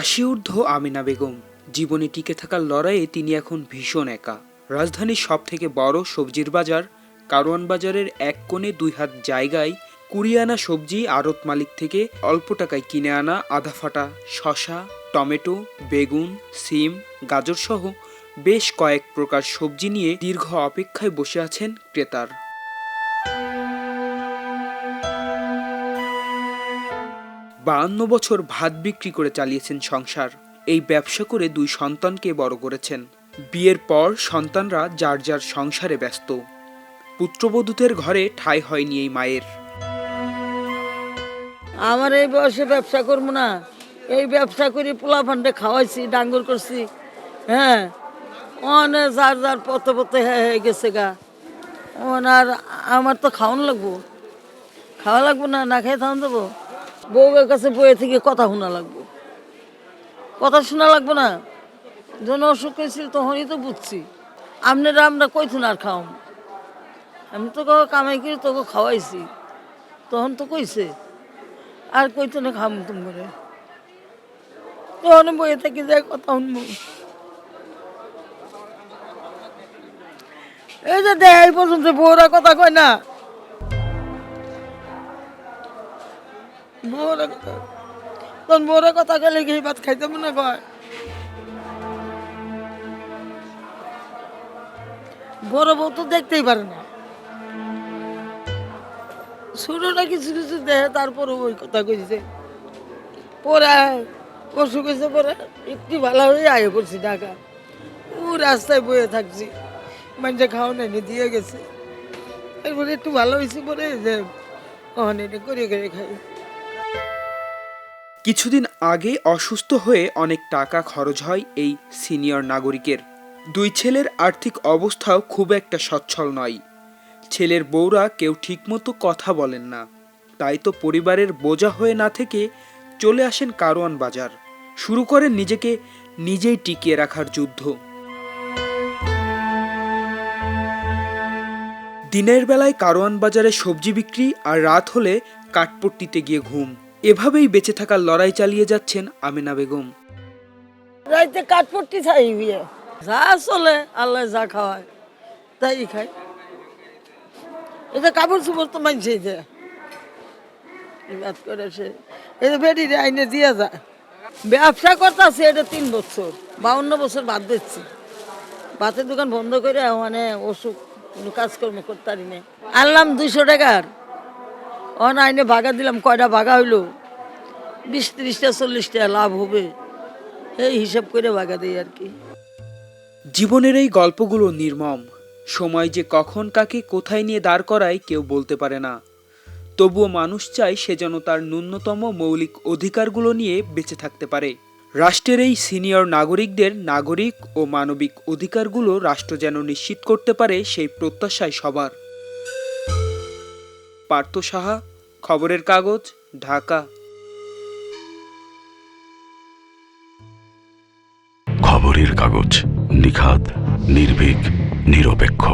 আশি ঊর্ধ্ব আমিনা বেগম। জীবনে টিকে থাকার লড়াইয়ে তিনি এখন ভীষণ একা। রাজধানীর সব থেকে বড় সবজির বাজার, কারওয়ান বাজারের এক কোণে দুই হাত জায়গায় কুড়ি আনা সবজি আড়ত মালিক থেকে অল্প টাকায় কিনে আনা আধা ফাটা শশা টমেটো, বেগুন, সিম গাজর সহ বেশ কয়েক প্রকার সবজি নিয়ে দীর্ঘ অপেক্ষায় বসে আছেন ক্রেতার। বাহান্ন বছর ভাত বিক্রি করে চালিয়েছেন সংসার। এই ব্যবসা করে দুই সন্তানকে বড় করেছেন। বিয়ের পর সন্তানরা যার যার সংসারে ব্যস্ত। পুত্রবধূদের ঘরে ঠাঁই হয়নি এই মায়ের। আমার এই বয়সে ব্যবসা করব না। এই ব্যবসা করে পোলা ফান্ডে খাওয়াইছি, ডাঙ্গর করছি। হ্যাঁ অনে যার যার পথে পথে হয়ে হয়ে গেছে গা। আর আমার তো খাওয়ান লাগবো। খাওয়া লাগবো না না খেয়ে থাকুন দেবো। বউয়ের কাছে বইয়ে থেকে কথা শোনা লাগবো। কথা শোনা লাগবো না। যখন অসুখ হয়েছিল তখনই তো বুঝছি। আপনারা আমরা কইথুন আর খাওয়াম। আমি তো কামাই করে তোকে খাওয়াইছি। তখন তো কইছে, আর কইতো না খাম তুম করে তখন বইয়ে থেকে যায় কথা শুনব। এই যে এই পর্যন্ত বউরা কথা কয় না বউরা কথা তখন বউরা কথা কইলে কি ভাত খাইতে মনে কয়? বড় বউ তো দেখতেই পারে না। ছোটটা কিছু কিছু দেহে তারপরে ওই কথা কইছে। পরে অসুখ হয়েছে পরে একটু ভালো হয়ে আয়ে পড়ছি ঢাকা। ও রাস্তায় বয়ে থাকছি। মানুষে খাওয়া নেই দিয়ে গেছে। এরপরে একটু ভালো হয়েছে পরে যে এটা করে করে খাই। কিছুদিন আগে অসুস্থ হয়ে অনেক টাকা খরচ হয় এই সিনিয়র নাগরিকের। দুই ছেলের আর্থিক অবস্থাও খুব একটা সচ্ছল নয়। ছেলের বউরা কেউ ঠিকমতো কথা বলেন না। তাই তো পরিবারের বোঝা হয়ে না থেকে চলে আসেন কারওয়ান বাজার। শুরু করেন নিজেকে নিজেই টিকিয়ে রাখার যুদ্ধ। দিনের বেলায় কারওয়ান বাজারে সবজি বিক্রি আর রাত হলে কাঠপট্টিতে গিয়ে ঘুম। এভাবেই বেঁচে থাকার লড়াই চালিয়ে যাচ্ছেন আমিনা বেগম। রাইতে কাঠপট্টি ছাই বিয়ে। যা চলে, আল্লাহ যা খাওয়ায়, তাই খাই এটা কাপড় চোপড় তো মানছে যে। করে সে এটা বেডি আইনে দিয়ে যায়। ব্যবসা করতেছে এটা তিন বছর, বাউন্ন বছর বাদ দিচ্ছি। ভাতের দোকান বন্ধ করে মানে অসুখ, কোনো কাজকর্ম করতে পারি না আনলাম দুইশো টাকার। অন আইনে ভাগা দিলাম, কয়টা ভাগা হইল? বিশ, ত্রিশটা, চল্লিশটা, লাভ হবে। এই হিসাব করে ভাগা দিই আর কি। জীবনের এই গল্পগুলো নির্মম। সময় যে কখন কাকে কোথায় নিয়ে দাঁড় করায় কেউ বলতে পারে না। তবুও মানুষ চায় সে যেন তার ন্যূনতম মৌলিক অধিকারগুলো নিয়ে বেঁচে থাকতে পারে। রাষ্ট্রের এই সিনিয়র নাগরিকদের নাগরিক ও মানবিক অধিকারগুলো রাষ্ট্র যেন নিশ্চিত করতে পারে সেই প্রত্যাশায় সবার। পার্থ সাহা খবরের কাগজ ঢাকা। খবরের কাগজ নিখাদ নির্ভীক নিরপেক্ষ।